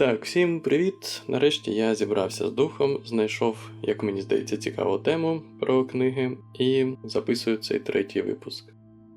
Так, всім привіт! Нарешті я зібрався з духом, знайшов, як мені здається, цікаву тему про книги і записую цей третій випуск.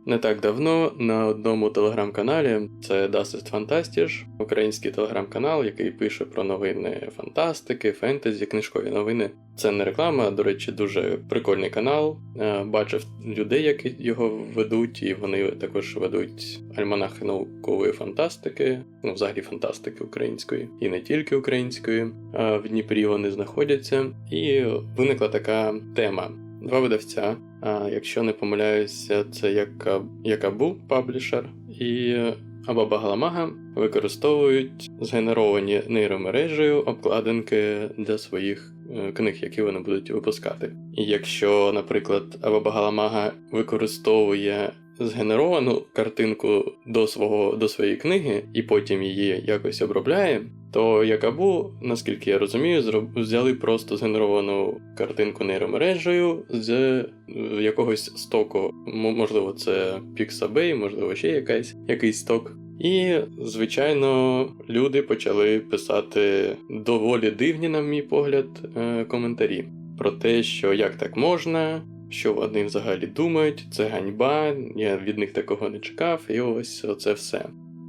Не так давно на одному телеграм-каналі, це Dust Fantastisch, український телеграм-канал, який пише про новини фантастики, фентезі, книжкові новини. Це не реклама, до речі, дуже прикольний канал. Е, Бачив людей, які його ведуть, і вони також ведуть альманахи наукової фантастики, ну взагалі фантастики української, і не тільки української. Е, В Дніпрі вони знаходяться, і виникла така тема. Два видавця. А якщо не помиляюся, це Яка- Якабу Паблішер і Абаба Галамага використовують згенеровані нейромережею обкладинки для своїх е, книг, які вони будуть випускати. І якщо, наприклад, Абаба Галамага використовує згенеровану картинку до свого до своєї книги і потім її якось обробляє, то Якабу, наскільки я розумію, взяли просто згенеровану картинку нейромережею з е, якогось стоку. Можливо, це Pixabay, можливо, ще якась, якийсь сток. І, звичайно, люди почали писати доволі дивні, на мій погляд, е, коментарі про те, що як так можна, що вони взагалі думають, це ганьба, я від них такого не чекав, і ось це все.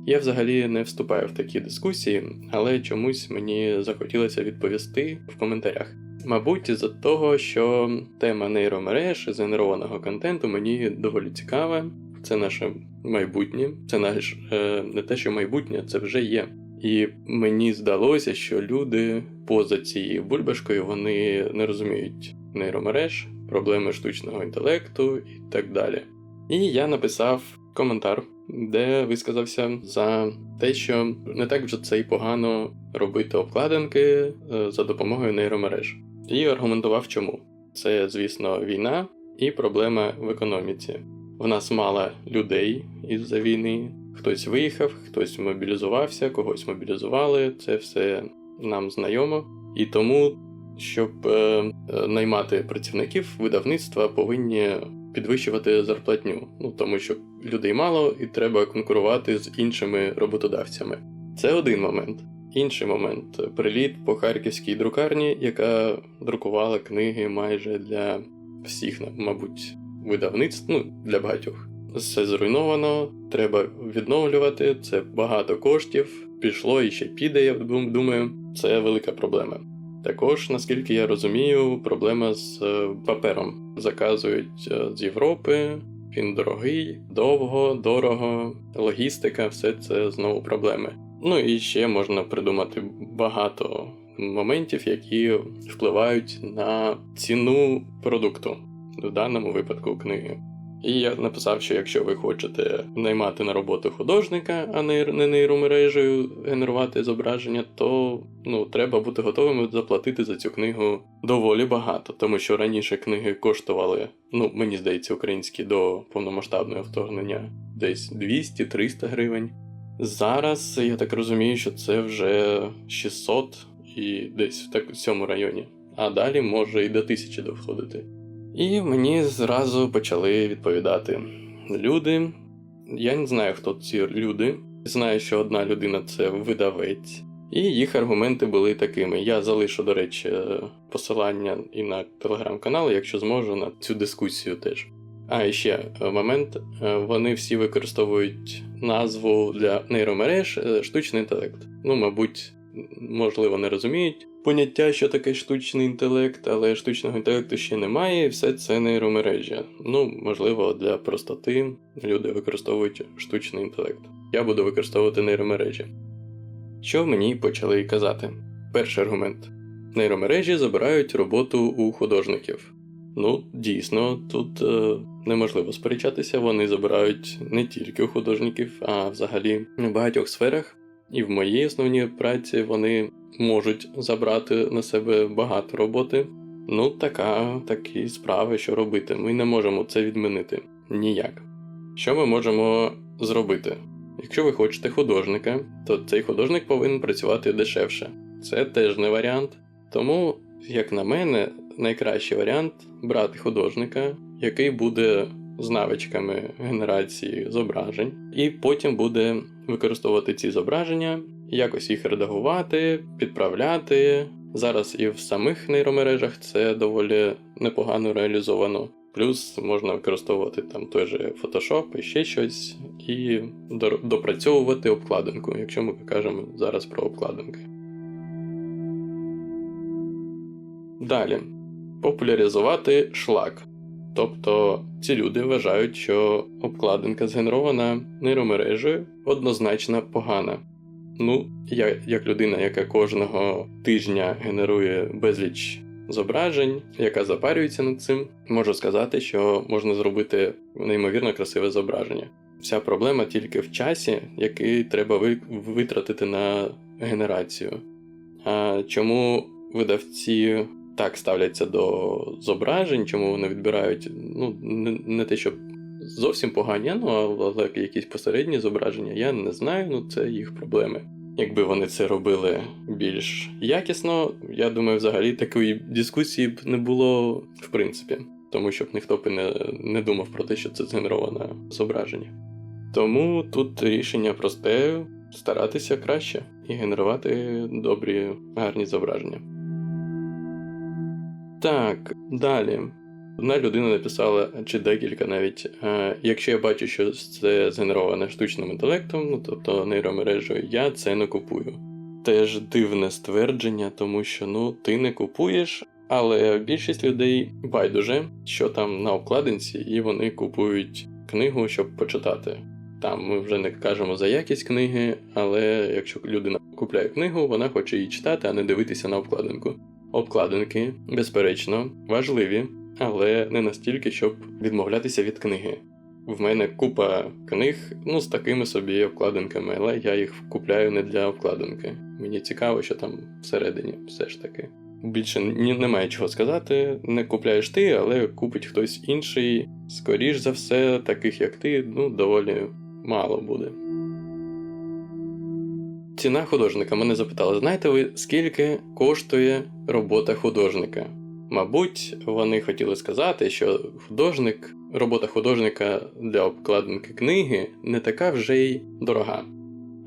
Я взагалі не вступаю в такі дискусії, але чомусь мені захотілося відповісти в коментарях. Мабуть, із-за того, що тема нейромереж і згенерованого контенту мені доволі цікава. Це наше майбутнє, це наш е, не те, що майбутнє, це вже є. І мені здалося, що люди поза цією бульбашкою вони не розуміють нейромереж, проблеми штучного інтелекту і так далі. І я написав коментар, де висказався за те, що не так вже це й погано робити обкладинки е, за допомогою нейромереж. І аргументував, чому. Це, звісно, війна і проблема в економіці. В нас мало людей із-за війни. Хтось виїхав, хтось мобілізувався, когось мобілізували. Це все нам знайомо. І тому, щоб е, е, наймати працівників, видавництва повинні підвищувати зарплатню. Ну тому що людей мало і треба конкурувати з іншими роботодавцями. Це один момент. Інший момент приліт по харківській друкарні, яка друкувала книги майже для всіх, мабуть, видавництв, ну для багатьох. Все зруйновано, треба відновлювати. Це багато коштів. Пішло і ще піде. Я дум- думаю, це велика проблема. Також, наскільки я розумію, проблема з е, папером. Заказують е, з Європи, він дорогий, довго, дорого, логістика, все це знову проблеми. Ну і ще можна придумати багато моментів, які впливають на ціну продукту, в даному випадку книги. І я написав, що якщо ви хочете наймати на роботу художника, а не не нейромережею генерувати зображення, то ну, треба бути готовим заплатити за цю книгу доволі багато, тому що раніше книги коштували, ну мені здається, українські до повномасштабного вторгнення десь 200-300 гривень. Зараз я так розумію, що це вже 600 і десь в так в цьому районі. А далі може і до тисячі доходити. І мені зразу почали відповідати люди. Я не знаю, хто ці люди. Знаю, що одна людина це видавець, і їх аргументи були такими. Я залишу, до речі, посилання і на телеграм-канал, якщо зможу, на цю дискусію теж. А ще е, момент: е, вони всі використовують назву для нейромереж е, штучний інтелект. Ну, мабуть, можливо, не розуміють поняття, що таке штучний інтелект, але штучного інтелекту ще немає, і все це нейромережі. Ну, можливо, для простоти люди використовують штучний інтелект. Я буду використовувати нейромережі. Що мені почали казати? Перший аргумент: нейромережі забирають роботу у художників. Ну, дійсно, тут е, неможливо сперечатися, вони забирають не тільки у художників, а взагалі в багатьох сферах. І в моїй основній праці вони можуть забрати на себе багато роботи. Ну, така, такі справи, що робити. Ми не можемо це відмінити ніяк. Що ми можемо зробити? Якщо ви хочете художника, то цей художник повинен працювати дешевше. Це теж не варіант. Тому, як на мене, найкращий варіант брати художника, який буде з навичками генерації зображень, і потім буде використовувати ці зображення якось їх редагувати, підправляти. Зараз і в самих нейромережах це доволі непогано реалізовано. Плюс можна використовувати там той же Photoshop і ще щось, і допрацьовувати обкладинку, якщо ми кажемо зараз про обкладинки. Далі. Популяризувати шлак. Тобто ці люди вважають, що обкладинка згенерована нейромережею однозначно погана. Ну, я, як людина, яка кожного тижня генерує безліч зображень, яка запарюється над цим, можу сказати, що можна зробити неймовірно красиве зображення. Вся проблема тільки в часі, який треба витратити на генерацію. А чому видавці так ставляться до зображень, чому вони відбирають ну, не, те, щоб зовсім погані, ну але якісь посередні зображення, я не знаю, ну це їх проблеми. Якби вони це робили більш якісно, я думаю, взагалі такої дискусії б не було в принципі, тому що б ніхто б не, не думав про те, що це згенероване зображення. Тому тут рішення просте старатися краще і генерувати добрі, гарні зображення. Так, далі. Одна людина написала, чи декілька навіть, е, якщо я бачу, що це згенероване штучним інтелектом, ну тобто нейромережею, я це не купую. Теж дивне ствердження, тому що ну ти не купуєш, але більшість людей байдуже, що там на обкладинці, і вони купують книгу, щоб почитати. Там ми вже не кажемо за якість книги, але якщо людина купляє книгу, вона хоче її читати, а не дивитися на обкладинку. Обкладинки, безперечно, важливі, але не настільки, щоб відмовлятися від книги. В мене купа книг, ну, з такими собі обкладинками, але я їх купляю не для обкладинки. Мені цікаво, що там всередині все ж таки. Більше ні, немає чого сказати. Не купляєш ти, але купить хтось інший. Скоріш за все, таких як ти, ну, доволі мало буде. Ціна художника мене запитали: знаєте ви, скільки коштує робота художника? Мабуть, вони хотіли сказати, що художник, робота художника для обкладинки книги не така вже й дорога.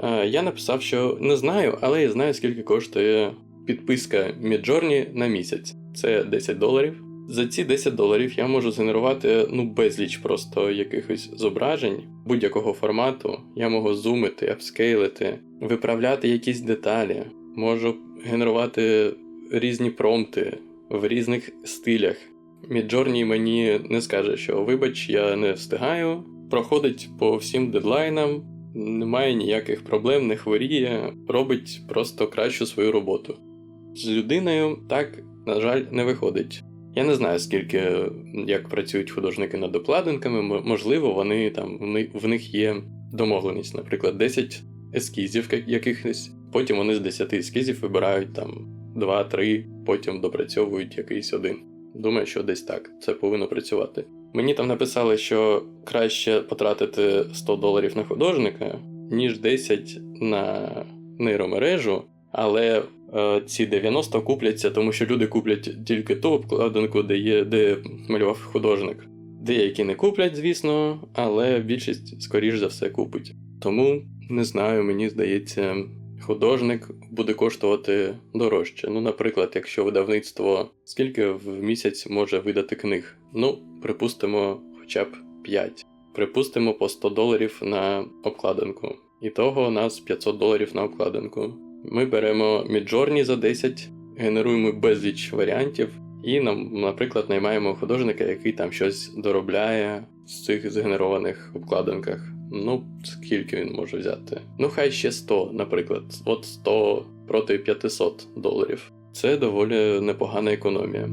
Е, Я написав, що не знаю, але я знаю, скільки коштує підписка Midjourney на місяць. Це 10 доларів. За ці 10 доларів я можу згенерувати ну безліч просто якихось зображень будь-якого формату. Я можу зумити, апскейлити, виправляти якісь деталі, можу генерувати різні промпти в різних стилях. Midjourney мені не скаже, що вибач, я не встигаю, проходить по всім дедлайнам, немає ніяких проблем, не хворіє, робить просто кращу свою роботу. З людиною так, на жаль, не виходить. Я не знаю, скільки як працюють художники над обкладинками, можливо, вони там в них, є домовленість, наприклад, 10 ескізів якихось, потім вони з 10 ескізів вибирають там 2-3, потім допрацьовують якийсь один. Думаю, що десь так це повинно працювати. Мені там написали, що краще потратити 100 доларів на художника, ніж 10 на нейромережу, але е, ці 90 купляться, тому що люди куплять тільки ту обкладинку, де є, де малював художник. Деякі не куплять, звісно, але більшість, скоріш за все, купить. Тому не знаю, мені здається, художник буде коштувати дорожче. Ну, наприклад, якщо видавництво скільки в місяць може видати книг? Ну, припустимо, хоча б 5. Припустимо по 100 доларів на обкладинку. І того у нас 500 доларів на обкладинку. Ми беремо Midjourney за 10, генеруємо безліч варіантів, і нам, наприклад, наймаємо художника, який там щось доробляє з цих згенерованих обкладинках. Ну, скільки він може взяти? Ну, хай ще 100, наприклад. От 100 проти 500 доларів. Це доволі непогана економія.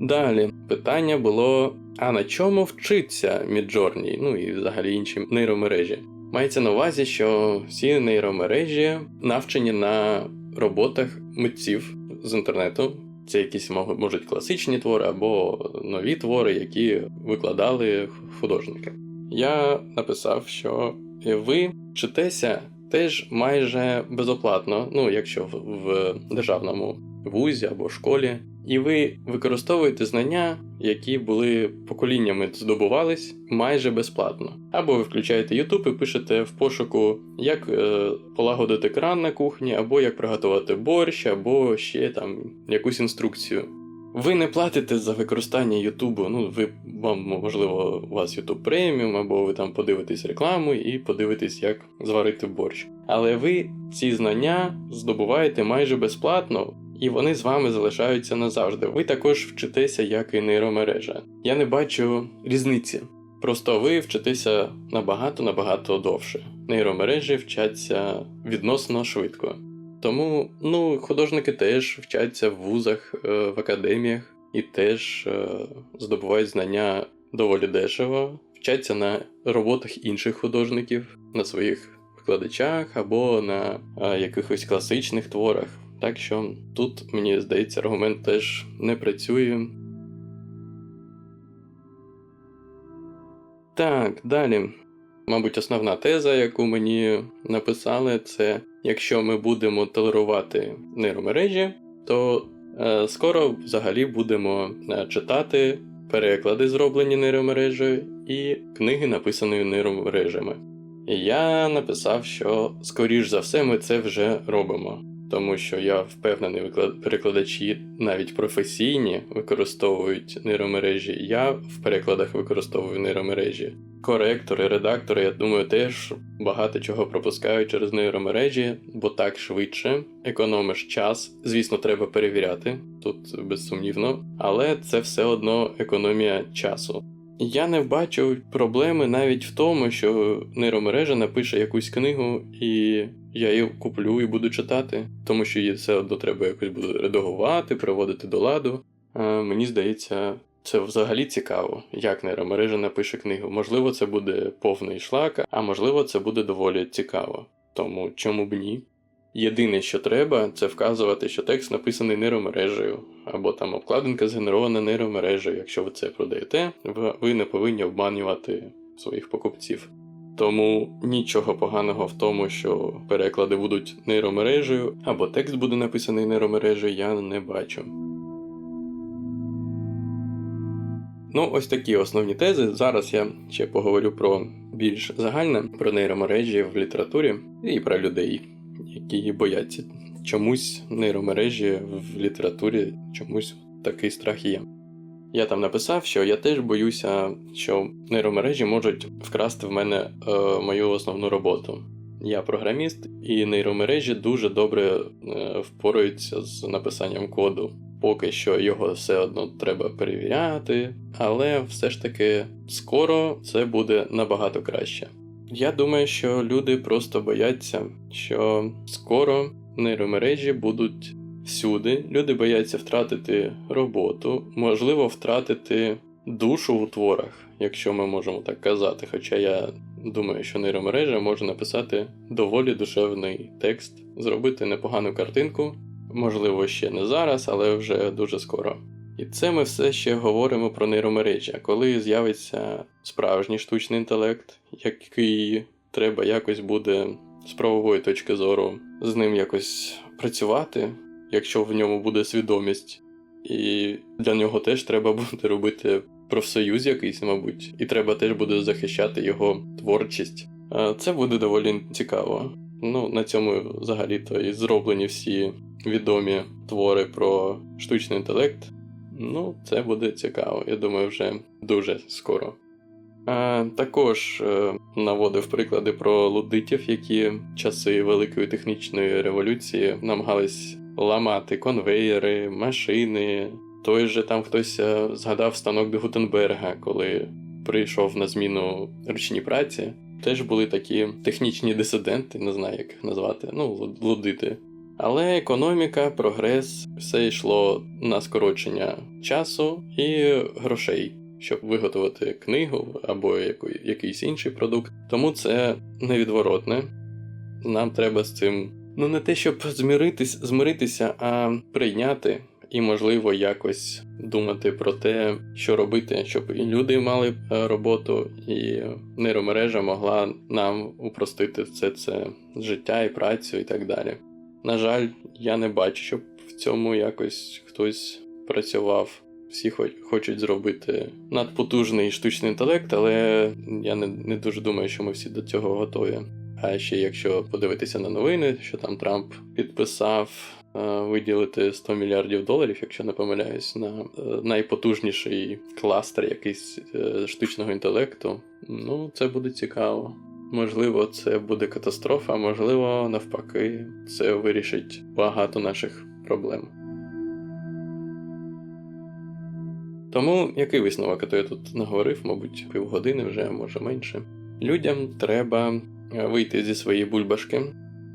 Далі питання було: а на чому вчиться Midjourney, ну і взагалі інші нейромережі? Мається на увазі, що всі нейромережі навчені на роботах митців з інтернету. Це якісь можуть класичні твори або нові твори, які викладали художники. Я написав, що ви вчитеся теж майже безоплатно, ну якщо в, в державному вузі або школі, і ви використовуєте знання, які були поколіннями здобувались майже безплатно. Або ви включаєте YouTube і пишете в пошуку, як е, полагодити кран на кухні, або як приготувати борщ, або ще там якусь інструкцію. Ви не платите за використання Ютубу. Ну, ви вам можливо у вас YouTube преміум, або ви там подивитесь рекламу і подивитесь, як зварити борщ. Але ви ці знання здобуваєте майже безплатно, і вони з вами залишаються назавжди. Ви також вчитеся, як і нейромережа. Я не бачу різниці. Просто ви вчитеся набагато набагато довше. Нейромережі вчаться відносно швидко. Тому ну, художники теж вчаться в вузах, е, в академіях і теж е, здобувають знання доволі дешево, вчаться на роботах інших художників, на своїх викладачах або на е, якихось класичних творах. Так що тут, мені здається, аргумент теж не працює. Так, далі. Мабуть, основна теза, яку мені написали, це якщо ми будемо толерувати нейромережі, то е, скоро взагалі будемо е, читати переклади, зроблені нейромережею, і книги, написані нейромережами. І я написав, що скоріш за все ми це вже робимо. Тому що я впевнений, перекладачі навіть професійні використовують нейромережі. Я в перекладах використовую нейромережі. Коректори, редактори, я думаю, теж багато чого пропускають через нейромережі, бо так швидше, економиш час. Звісно, треба перевіряти тут безсумнівно, але це все одно економія часу. Я не бачу проблеми навіть в тому, що нейромережа напише якусь книгу, і я її куплю і буду читати, тому що її все одно треба якось буде редагувати, приводити до ладу. А, мені здається, це взагалі цікаво, як нейромережа напише книгу. Можливо, це буде повний шлак, а можливо, це буде доволі цікаво. Тому чому б ні? Єдине, що треба, це вказувати, що текст написаний нейромережею, або там обкладинка згенерована нейромережею. Якщо ви це продаєте, ви- не повинні обманювати своїх покупців. Тому нічого поганого в тому, що переклади будуть нейромережею, або текст буде написаний нейромережею, я не бачу. Ну, ось такі основні тези. Зараз я ще поговорю про більш загальне, про нейромережі в літературі і про людей, які бояться чомусь нейромережі в літературі, чомусь такий страх є. Я там написав, що я теж боюся, що нейромережі можуть вкрасти в мене е, мою основну роботу. Я програміст, і нейромережі дуже добре е, впораються з написанням коду. Поки що його все одно треба перевіряти, але все ж таки скоро це буде набагато краще. Я думаю, що люди просто бояться, що скоро нейромережі будуть всюди. Люди бояться втратити роботу, можливо, втратити душу у творах, якщо ми можемо так казати. Хоча я думаю, що нейромережа може написати доволі душевний текст, зробити непогану картинку, можливо, ще не зараз, але вже дуже скоро. І це ми все ще говоримо про нейромережі. Коли з'явиться справжній штучний інтелект, який треба якось буде з правової точки зору з ним якось працювати, якщо в ньому буде свідомість, і для нього теж треба буде робити профсоюз якийсь, мабуть, і треба теж буде захищати його творчість. Це буде доволі цікаво. Ну, на цьому взагалі-то і зроблені всі відомі твори про штучний інтелект. Ну, це буде цікаво, я думаю, вже дуже скоро. А, також е, наводив приклади про лудитів, які часи Великої технічної революції намагались ламати конвейери, машини. Той же там хтось е, згадав станок до Гутенберга, коли прийшов на зміну ручній праці. Теж були такі технічні дисиденти, не знаю, як їх назвати, ну, лудити. Але економіка, прогрес, все йшло на скорочення часу і грошей, щоб виготовити книгу або якийсь інший продукт. Тому це невідворотне. Нам треба з цим ну не те, щоб змиритись, змиритися, а прийняти і, можливо, якось думати про те, що робити, щоб і люди мали е, роботу, і нейромережа могла нам упростити все це життя і працю і так далі. на жаль, я не бачу, щоб в цьому якось хтось працював. Всі хо- хочуть зробити надпотужний штучний інтелект, але я не, не дуже думаю, що ми всі до цього готові. А ще якщо подивитися на новини, що там Трамп підписав е, виділити 100 мільярдів доларів, якщо не помиляюсь, на е, найпотужніший кластер якийсь е, штучного інтелекту, ну це буде цікаво. Можливо, це буде катастрофа, можливо, навпаки, це вирішить багато наших проблем. Тому який висновок, а то я тут наговорив, мабуть, півгодини вже, може менше. Людям треба е, вийти зі своєї бульбашки.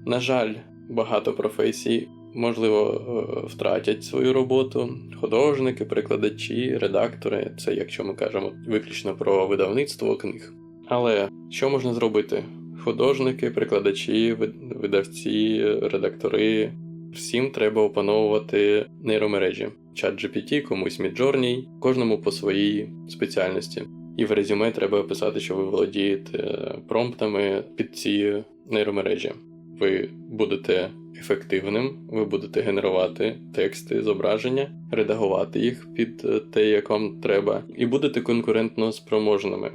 На жаль, багато професій, можливо, е, втратять свою роботу. Художники, перекладачі, редактори це якщо ми кажемо виключно про видавництво книг. Але що можна зробити? Художники, перекладачі, видавці, редактори. Всім треба опановувати нейромережі. Чат GPT, комусь Midjourney, кожному по своїй спеціальності. І в резюме треба писати, що ви володієте промптами під ці нейромережі. Ви будете ефективним, ви будете генерувати тексти, зображення, редагувати їх під те, як вам треба, і будете конкурентно спроможними.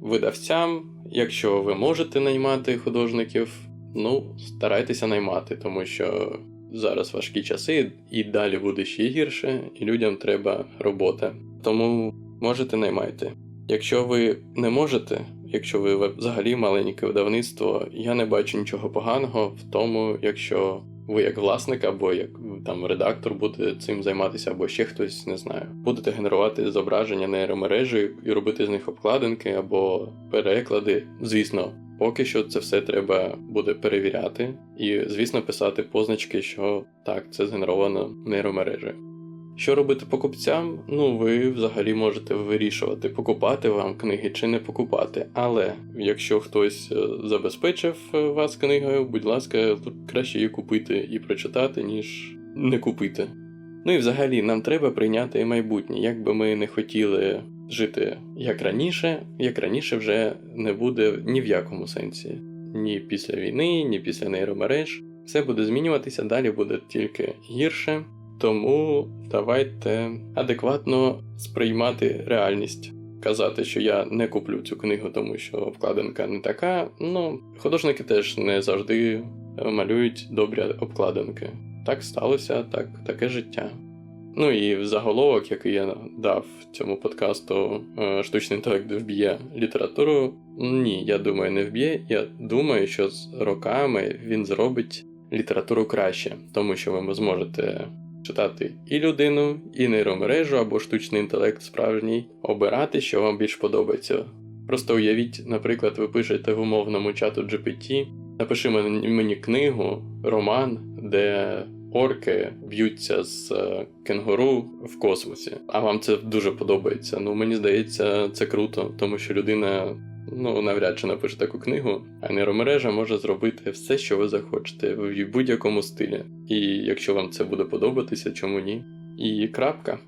Видавцям, якщо ви можете наймати художників, ну старайтеся наймати, тому що зараз важкі часи, і далі буде ще гірше, і людям треба робота. Тому можете наймайте. Якщо ви не можете, якщо ви взагалі маленьке видавництво, я не бачу нічого поганого в тому, якщо ви як власник або як там редактор буде цим займатися, або ще хтось не знаю, будете генерувати зображення нейромережі і робити з них обкладинки або переклади. Звісно, поки що це все треба буде перевіряти, і звісно писати позначки, що так, це згенеровано нейромережею. Що робити покупцям? Ну, ви взагалі можете вирішувати, покупати вам книги чи не покупати. Але якщо хтось е, забезпечив е, вас книгою, будь ласка, краще її купити і прочитати, ніж не купити. Ну і взагалі нам треба прийняти майбутнє. Як би ми не хотіли жити як раніше, як раніше вже не буде ні в якому сенсі. Ні після війни, ні після нейромереж. Все буде змінюватися, далі буде тільки гірше. Тому давайте адекватно сприймати реальність. Казати, що я не куплю цю книгу, тому що обкладинка не така. Ну, художники теж не завжди малюють добрі обкладинки. Так сталося, так, таке життя. Ну і в заголовок, який я дав цьому подкасту, е, штучний інтелект вб'є літературу. Ні, я думаю, не вб'є. Я думаю, що з роками він зробить літературу краще, тому що ви зможете читати і людину, і нейромережу або штучний інтелект справжній, обирати, що вам більш подобається. Просто уявіть, наприклад, ви пишете в умовному чату GPT, напиши мені, книгу, роман, де орки б'ються з е, кенгуру в космосі. А вам це дуже подобається. Ну мені здається, це круто, тому що людина ну навряд чи напише таку книгу, а нейромережа може зробити все, що ви захочете, в будь-якому стилі. І якщо вам це буде подобатися, чому ні? І крапка.